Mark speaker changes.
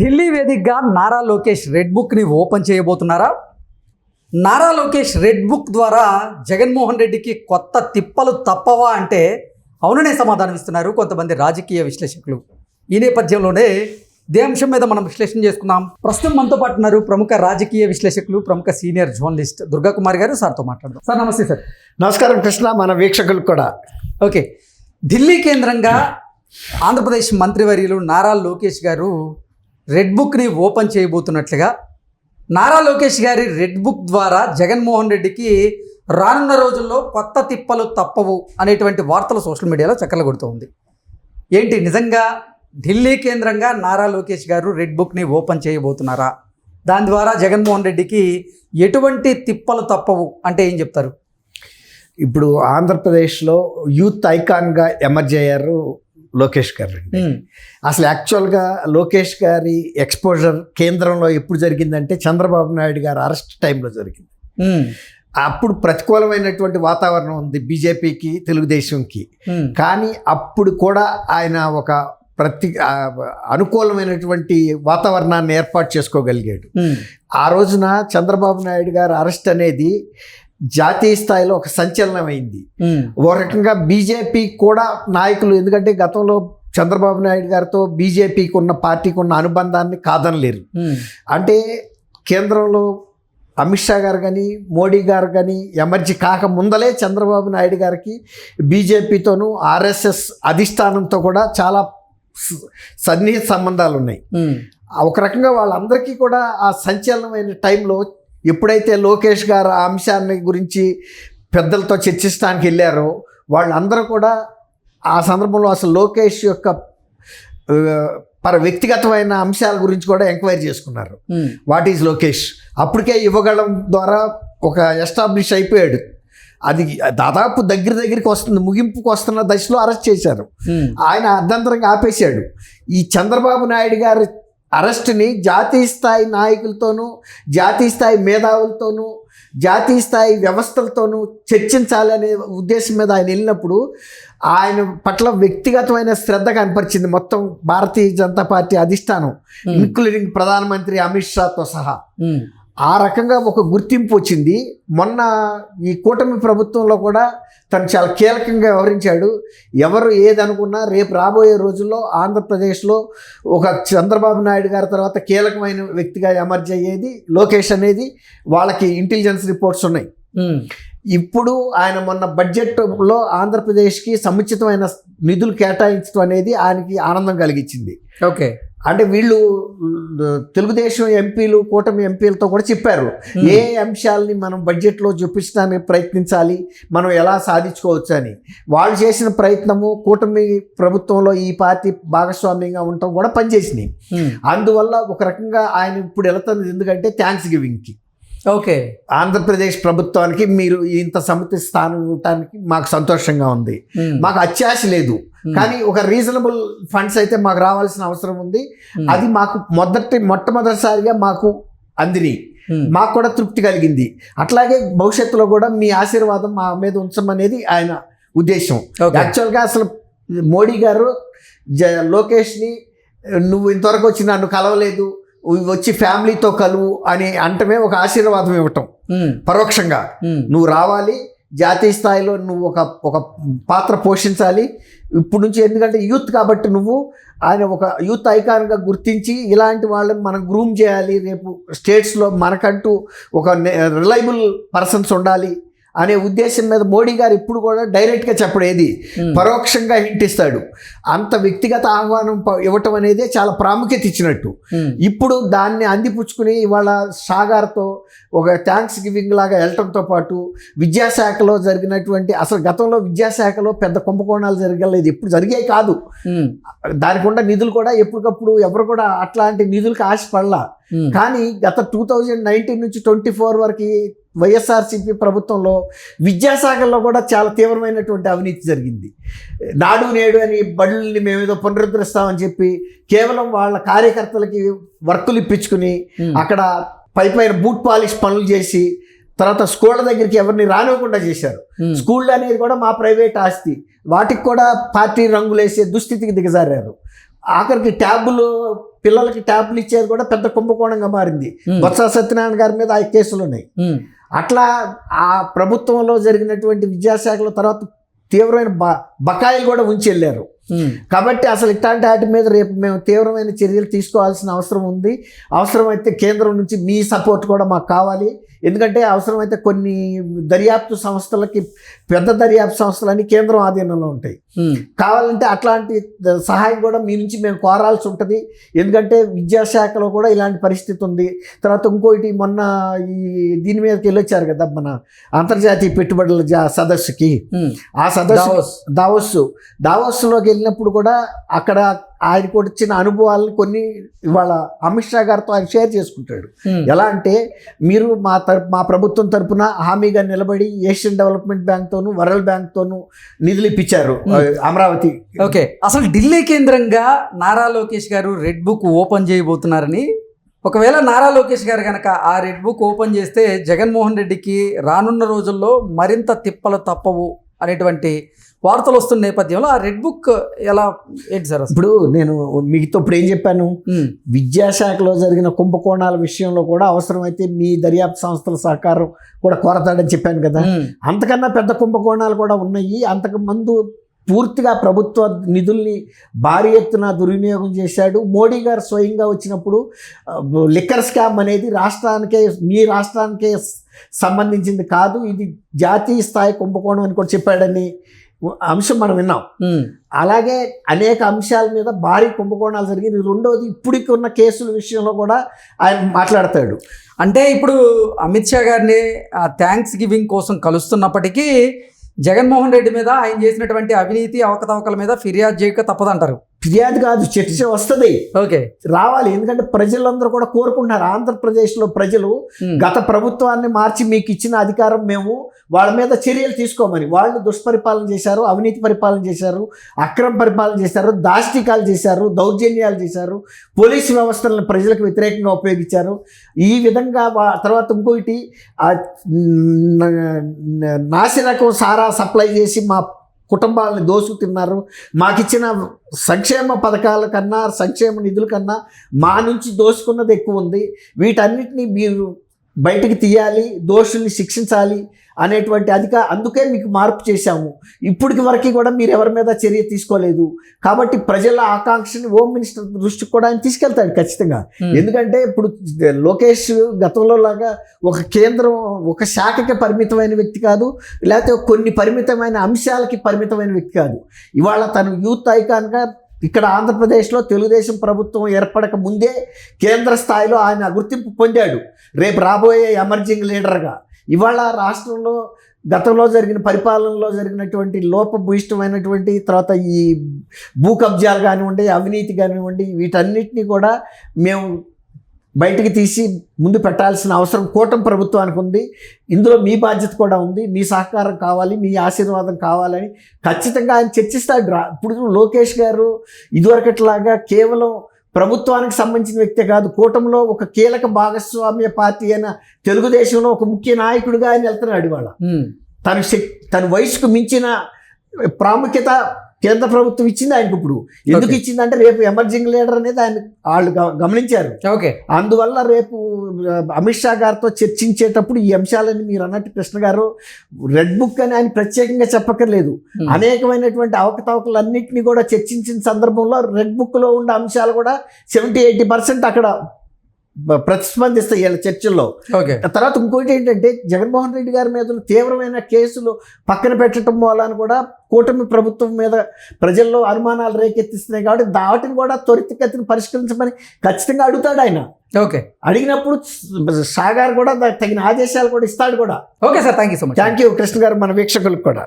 Speaker 1: ఢిల్లీ వేదికగా నారా లోకేష్ రెడ్ బుక్ని ఓపెన్ చేయబోతున్నారా? నారా లోకేష్ రెడ్ బుక్ ద్వారా జగన్మోహన్ రెడ్డికి కొత్త తిప్పలు తప్పవా అంటే అవుననే సమాధానం ఇస్తున్నారు కొంతమంది రాజకీయ విశ్లేషకులు. ఈ నేపథ్యంలోనే ఇదే అంశం మీద మనం విశ్లేషణ చేసుకుందాం. ప్రస్తుతం మనతో పాటు ఉన్నారు ప్రముఖ రాజకీయ విశ్లేషకులు ప్రముఖ సీనియర్ జర్నలిస్ట్ దుర్గా కుమార్ గారు సార్తో మాట్లాడదాం. సార్ నమస్తే సార్.
Speaker 2: నమస్కారం కృష్ణ మన వీక్షకులకు కూడా.
Speaker 1: ఓకే. ఢిల్లీ కేంద్రంగా ఆంధ్రప్రదేశ్ మంత్రివర్యులు నారా లోకేష్ గారు రెడ్ బుక్ని ఓపెన్ చేయబోతున్నట్లుగా నారా లోకేష్ గారి రెడ్ బుక్ ద్వారా జగన్మోహన్ రెడ్డికి రానున్న రోజుల్లో కొత్త తిప్పలు తప్పవు అనేటువంటి వార్తలు సోషల్ మీడియాలో చక్కలు కొడుతుంది ఏంటి నిజంగా ఢిల్లీ కేంద్రంగా నారా లోకేష్ గారు రెడ్ బుక్ని ఓపెన్ చేయబోతున్నారా? దాని ద్వారా జగన్మోహన్ రెడ్డికి ఎటువంటి తిప్పలు తప్పవు అంటే ఏం చెప్తారు?
Speaker 2: ఇప్పుడు ఆంధ్రప్రదేశ్లో యూత్ ఐకాన్గా ఎమర్జ్ అయ్యారు లోకేష్ గారు అండి. అసలు యాక్చువల్గా లోకేష్ గారి ఎక్స్పోజర్ కేంద్రంలో ఎప్పుడు జరిగిందంటే చంద్రబాబు నాయుడు గారి అరెస్ట్ టైంలో జరిగింది. అప్పుడు ప్రతికూలమైనటువంటి వాతావరణం ఉంది బీజేపీకి తెలుగుదేశంకి. కానీ అప్పుడు కూడా ఆయన ఒక ప్రతి అనుకూలమైనటువంటి వాతావరణాన్ని ఏర్పాటు చేసుకోగలిగాడు. ఆ రోజున చంద్రబాబు నాయుడు గారి అరెస్ట్ అనేది జాతీయ స్థాయిలో ఒక సంచలనమైంది
Speaker 1: ఉమ్,
Speaker 2: ఓ రకంగా బీజేపీ కూడా నాయకులు ఎందుకంటే గతంలో చంద్రబాబు నాయుడు గారితో బీజేపీకి ఉన్న పార్టీకి ఉన్న అనుబంధాన్ని కాదనలేరు. అంటే కేంద్రంలో అమిత్ షా గారు కానీ మోడీ గారు కానీ ఎమర్జీ కాక ముందలే చంద్రబాబు నాయుడు గారికి బీజేపీతోనూ ఆర్ఎస్ఎస్ అధిష్టానంతో కూడా చాలా సన్నిహిత సంబంధాలు ఉన్నాయి ఒక రకంగా వాళ్ళందరికీ కూడా ఆ సంచలనమైన టైంలో ఎప్పుడైతే లోకేష్ గారు ఆ అంశాన్ని గురించి పెద్దలతో చర్చించడానికి వెళ్ళారో వాళ్ళందరూ కూడా ఆ సందర్భంలో అసలు లోకేష్ యొక్క పర వ్యక్తిగతమైన అంశాల గురించి కూడా ఎంక్వైరీ చేసుకున్నారు. వాట్ ఈజ్ లోకేష్ అప్పటికే ఇవ్వగలం ద్వారా ఒక ఎస్టాబ్లిష్ అయిపోయాడు. అది దాదాపు దగ్గర దగ్గరికి వస్తుంది ముగింపుకు వస్తున్న దశలో అరెస్ట్ చేశారు.
Speaker 1: ఉమ్,
Speaker 2: ఆయన అర్ధంతరంగా ఆపేశాడు. ఈ చంద్రబాబు నాయుడు గారి అరెస్ట్ని జాతీయ స్థాయి నాయకులతోనూ జాతీయ స్థాయి మేధావులతోనూ జాతీయ స్థాయి వ్యవస్థలతోనూ చర్చించాలనే ఉద్దేశం మీద ఆయన వెళ్ళినప్పుడు ఆయన పట్ల వ్యక్తిగతమైన శ్రద్ధ కనపరిచింది మొత్తం భారతీయ జనతా పార్టీ అధిష్టానం ఇంక్లూడింగ్ ప్రధానమంత్రి అమిత్ షాతో సహా. ఆ రకంగా ఒక గుర్తింపు వచ్చింది. మొన్న ఈ కూటమి ప్రభుత్వంలో కూడా తను చాలా కీలకంగా వ్యవహరించాడు. ఎవరు ఏదనుకున్నా రేపు రాబోయే రోజుల్లో ఆంధ్రప్రదేశ్లో ఒక చంద్రబాబు నాయుడు గారి తర్వాత కీలకమైన వ్యక్తిగా ఎమర్జ్ అయ్యేది లోకేష్ అనేది. వాళ్ళకి ఇంటెలిజెన్స్ రిపోర్ట్స్ ఉన్నాయి. ఇప్పుడు ఆయన మొన్న బడ్జెట్లో ఆంధ్రప్రదేశ్కి సముచితమైన నిధులు కేటాయించడం అనేది ఆయనకి ఆనందం కలిగించింది.
Speaker 1: ఓకే.
Speaker 2: అంటే వీళ్ళు తెలుగుదేశం ఎంపీలు కూటమి ఎంపీలతో కూడా చెప్పారు. ఏ అంశాలని మనం బడ్జెట్లో చూపించడానికి ప్రయత్నించాలి మనం ఎలా సాధించుకోవచ్చు అని. వాళ్ళు చేసిన ప్రయత్నము కూటమి ప్రభుత్వంలో ఈ పార్టీ భాగస్వామ్యంగా ఉండటం కూడా పనిచేసినాయి. అందువల్ల ఒక రకంగా ఆయన ఇప్పుడు వెళుతున్నది ఎందుకంటే థ్యాంక్స్ గివింగ్కి
Speaker 1: ఓకే.
Speaker 2: ఆంధ్రప్రదేశ్ ప్రభుత్వానికి మీరు ఇంత సమితి స్థానం ఇవ్వటానికి మాకు సంతోషంగా ఉంది. మాకు అత్యాశ లేదు. కానీ ఒక రీజనబుల్ ఫండ్స్ అయితే మాకు రావాల్సిన అవసరం ఉంది. అది మాకు మొదటి మొట్టమొదటిసారిగా మాకు అందిని. మాకు కూడా తృప్తి కలిగింది. అట్లాగే భవిష్యత్తులో కూడా మీ ఆశీర్వాదం మా మీద ఉంచమనేది ఆయన ఉద్దేశం. యాక్చువల్గా అసలు మోడీ గారు జ లోకేష్ని నువ్వు ఇంతవరకు వచ్చి నన్ను కలవలేదు. వచ్చి ఫ్యామిలీతో కలువు అని అంటమే ఒక ఆశీర్వాదం ఇవ్వటం. పరోక్షంగా. నువ్వు రావాలి జాతీయ స్థాయిలో నువ్వు ఒక ఒక పాత్ర పోషించాలి. ఇప్పుడు నుంచి ఎందుకంటే యూత్ కాబట్టి నువ్వు ఆయన ఒక యూత్ ఐకాన్గా గుర్తించి ఇలాంటి వాళ్ళని మనం గ్రూమ్ చేయాలి. రేపు స్టేట్స్లో మనకంటూ ఒక రిలయబుల్ పర్సన్స్ ఉండాలి. అనే ఉద్దేశం మీద మోడీ గారు ఇప్పుడు కూడా డైరెక్ట్గా చెప్పడేది. పరోక్షంగా హింట్ ఇస్తాడు. అంత వ్యక్తిగత ఆహ్వానం ఇవ్వటం అనేది చాలా ప్రాముఖ్యత ఇచ్చినట్టు. ఇప్పుడు దాన్ని అందిపుచ్చుకుని ఇవాళ సాగార్తో ఒక థ్యాంక్స్ గివింగ్ లాగా వెళ్ళటంతో పాటు విద్యాశాఖలో జరిగినటువంటి అసలు గతంలో విద్యాశాఖలో పెద్ద కుంభకోణాలు జరగలేదు. ఎప్పుడు జరిగాయి కాదు. దానికి ఉన్న నిధులు కూడా ఎప్పటికప్పుడు ఎవరు కూడా అట్లాంటి నిధులకు ఆశపడలా. కానీ గత టూ థౌజండ్ నైన్టీన్ నుంచి ట్వంటీ ఫోర్ వరకు వైఎస్ఆర్సీపీ ప్రభుత్వంలో విద్యాశాఖలో కూడా చాలా తీవ్రమైనటువంటి అవినీతి జరిగింది. నాడు నేడు అని బడుల్ని మేమేదో పునరుద్ధరిస్తామని చెప్పి కేవలం వాళ్ళ కార్యకర్తలకి వర్కులు ఇప్పించుకుని అక్కడ పై పైన బూట్ పాలిష్ పనులు చేసి తర్వాత స్కూళ్ళ దగ్గరికి ఎవరిని రానివ్వకుండా చేశారు. స్కూళ్ళు అనేది కూడా మా ప్రైవేట్ ఆస్తి. వాటికి కూడా పార్టీ రంగులేసే దుస్థితికి దిగజారారు. ఆఖరికి ట్యాబులు పిల్లలకి ట్యాబ్లు ఇచ్చేది కూడా పెద్ద కుంభకోణంగా మారింది. బొత్స సత్యనారాయణ గారి మీద ఆ కేసులు ఉన్నాయి. అట్లా ఆ ప్రభుత్వంలో జరిగినటువంటి విద్యాశాఖల తర్వాత తీవ్రమైన బ బకాయిలు కూడా ఉంచి వెళ్ళారు. కాబట్టి అసలు ఇట్లాంటి వాటి మీద రేపు మేము తీవ్రమైన చర్యలు తీసుకోవాల్సిన అవసరం ఉంది. అవసరమైతే కేంద్రం నుంచి మీ సపోర్ట్ కూడా మాకు కావాలి. ఎందుకంటే అవసరమైతే కొన్ని దర్యాప్తు సంస్థలకి పెద్ద దర్యాప్తు సంస్థలన్నీ కేంద్రం ఆధీనంలో ఉంటాయి. కావాలంటే అట్లాంటి సహాయం కూడా మీ నుంచి మేము కోరాల్సి ఉంటుంది. ఎందుకంటే విద్యాశాఖలో కూడా ఇలాంటి పరిస్థితి ఉంది. తర్వాత ఇంకోటి మొన్న ఈ దీని మీదకి వెళ్ళొచ్చారు కదా మన అంతర్జాతీయ పెట్టుబడుల సదస్సుకి. ఆ సదస్సు
Speaker 1: దావోస్.
Speaker 2: దావోస్ దావోస్లోకి వెళ్ళినప్పుడు కూడా అక్కడ ఆయనకు వచ్చిన అనుభవాలను కొన్ని ఇవాళ అమిత్ షా గారితో ఆయన షేర్ చేసుకుంటాడు. ఎలా అంటే మీరు మా తరపు మా ప్రభుత్వం తరపున హామీగా నిలబడి ఏషియన్ డెవలప్మెంట్ బ్యాంక్తోనూ వరల్డ్ బ్యాంక్తోనూ నిధులు ఇప్పించారు అమరావతి.
Speaker 1: ఓకే. అసలు ఢిల్లీ కేంద్రంగా నారా లోకేష్ గారు రెడ్ బుక్ ఓపెన్ చేయబోతున్నారని ఒకవేళ నారా లోకేష్ గారు కనుక ఆ రెడ్ బుక్ ఓపెన్ చేస్తే జగన్మోహన్ రెడ్డికి రానున్న రోజుల్లో మరింత తిప్పలు తప్పవు అనేటువంటి వార్తలు వస్తున్న నేపథ్యంలో ఆ రెడ్ బుక్ ఎలా ఏంటి సార్
Speaker 2: ఇప్పుడు నేను మీతో ఇప్పుడు ఏం చెప్పాను? విద్యాశాఖలో జరిగిన కుంభకోణాల విషయంలో కూడా అవసరమైతే మీ దర్యాప్తు సంస్థల సహకారం కూడా కోరతాడని చెప్పాను కదా. అంతకన్నా పెద్ద కుంభకోణాలు కూడా ఉన్నాయి. అంతకు ముందు పూర్తిగా ప్రభుత్వ నిధుల్ని భారీ ఎత్తున దుర్వినియోగం చేశాడు. మోడీ గారు స్వయంగా వచ్చినప్పుడు లిక్కర్ స్కామ్ అనేది రాష్ట్రానికే మీ రాష్ట్రానికే సంబంధించింది కాదు. ఇది జాతీయ స్థాయి కుంభకోణం అని కూడా చెప్పాడని అంశం మనం విన్నాం. అలాగే అనేక అంశాల మీద భారీ కుంభకోణాలు జరిగింది రెండోది ఇప్పటికి ఉన్న కేసుల విషయంలో కూడా ఆయన మాట్లాడతాడు.
Speaker 1: అంటే ఇప్పుడు అమిత్ షా గారిని థ్యాంక్స్ గివింగ్ కోసం కలుస్తున్నప్పటికీ జగన్మోహన్ రెడ్డి మీద ఆయన చేసినటువంటి అవినీతి అవకతవకల మీద ఫిర్యాదు చేయక తప్పదంటారు.
Speaker 2: ఫిర్యాదు కాదు చర్చ వస్తుంది.
Speaker 1: ఓకే.
Speaker 2: రావాలి. ఎందుకంటే ప్రజలందరూ కూడా కోరుకుంటున్నారు. ఆంధ్రప్రదేశ్లో ప్రజలు
Speaker 1: ఉమ్,
Speaker 2: గత ప్రభుత్వాన్ని మార్చి మీకు ఇచ్చిన అధికారం మేము వాళ్ళ మీద చర్యలు తీసుకోమని. వాళ్ళు దుష్పరిపాలన చేశారు అవినీతి పరిపాలన చేశారు అక్రమ పరిపాలన చేశారు దాష్టికాలు చేశారు దౌర్జన్యాలు చేశారు పోలీసు వ్యవస్థలను ప్రజలకు వ్యతిరేకంగా ఉపయోగించారు. ఈ విధంగా తర్వాత ఇంకొకటి ఆ, న- న- నాసిరకం సారా సప్లై చేసి మా కుటుంబాలని దోసుకు తిన్నారు. మాకిచ్చిన సంక్షేమ పథకాల కన్నా సంక్షేమ నిధుల కన్నా మా నుంచి దోసుకున్నది ఎక్కువ ఉంది. వీటన్నిటిని మీరు బయటికి తీయాలి దోషుల్ని శిక్షించాలి అనేటువంటి అధిక అందుకే మీకు మార్పు చేశాము. ఇప్పటికి వరకు కూడా మీరు ఎవరి మీద చర్య తీసుకోలేదు. కాబట్టి ప్రజల ఆకాంక్షని హోమ్ మినిస్టర్ దృష్టికి కూడా ఆయన తీసుకెళ్తాడు ఖచ్చితంగా. ఎందుకంటే ఇప్పుడు లోకేష్ గతంలో లాగా ఒక కేంద్రం ఒక శాఖకి పరిమితమైన వ్యక్తి కాదు లేకపోతే కొన్ని పరిమితమైన అంశాలకి పరిమితమైన వ్యక్తి కాదు. ఇవాళ తను యూత్ ఐకాన్గా ఇక్కడ ఆంధ్రప్రదేశ్లో తెలుగుదేశం ప్రభుత్వం ఏర్పడక ముందే కేంద్ర స్థాయిలో ఆయన గుర్తింపు పొందాడు. రేపు రాబోయే ఎమర్జింగ్ లీడర్గా. ఇవాళ రాష్ట్రంలో గతంలో జరిగిన పరిపాలనలో జరిగినటువంటి లోపభూయిష్టమైనటువంటి తర్వాత ఈ భూ కబ్జాలు కానివ్వండి అవినీతి కానివ్వండి వీటన్నిటిని కూడా మేము బయటికి తీసి ముందు పెట్టాల్సిన అవసరం కూటమి ప్రభుత్వానికి ఉంది. ఇందులో మీ బాధ్యత కూడా ఉంది. మీ సహకారం కావాలి మీ ఆశీర్వాదం కావాలని ఖచ్చితంగా ఆయన చర్చిస్తాడు రా. ఇప్పుడు లోకేష్ గారు ఇదివరకట్లాగా కేవలం ప్రభుత్వానికి సంబంధించిన వ్యక్తే కాదు కూటమిలో ఒక కీలక భాగస్వామ్య పార్టీ అయిన తెలుగుదేశంలో ఒక ముఖ్య నాయకుడిగా ఆయన వెళ్తున్నాడు ఇవాళ. తన శక్ తన వయసుకు మించిన ప్రాముఖ్యత కేంద్ర ప్రభుత్వం ఇచ్చింది ఆయనకు ఇప్పుడు. ఎందుకు. ఇచ్చిందంటే రేపు ఎమర్జింగ్ లీడర్ అనేది ఆయన వాళ్ళు గమనించారు.
Speaker 1: ఓకే.
Speaker 2: అందువల్ల రేపు అమిత్ షా గారితో చర్చించేటప్పుడు ఈ అంశాలని మీరు అన్నట్టు కృష్ణ గారు రెడ్ బుక్ అని ఆయన ప్రత్యేకంగా చెప్పక్కర్లేదు. అనేకమైనటువంటి అవకతవకలన్నింటినీ కూడా చర్చించిన సందర్భంలో రెడ్ బుక్లో ఉన్న అంశాలు కూడా సెవెంటీ ఎయిటీ పర్సెంట్ అక్కడ ప్రతిస్పందిస్తాయి వీళ్ళ చర్చల్లో. తర్వాత ఇంకోటి ఏంటంటే జగన్మోహన్ రెడ్డి గారి మీద తీవ్రమైన కేసులు పక్కన పెట్టడం వలన కూడా కూటమి ప్రభుత్వం మీద ప్రజల్లో అనుమానాలు రేకెత్తిస్తున్నాయి కాబట్టి వాటిని కూడా త్వరితగతిని పరిష్కరించమని ఖచ్చితంగా అడుగుతాడు ఆయన.
Speaker 1: ఓకే.
Speaker 2: అడిగినప్పుడు షా గారు కూడా దానికి తగిన ఆదేశాలు కూడా ఇస్తాడు కూడా.
Speaker 1: Okay sir thank you so much.
Speaker 2: Thank you Krishna garu మన వీక్షకులకు కూడా.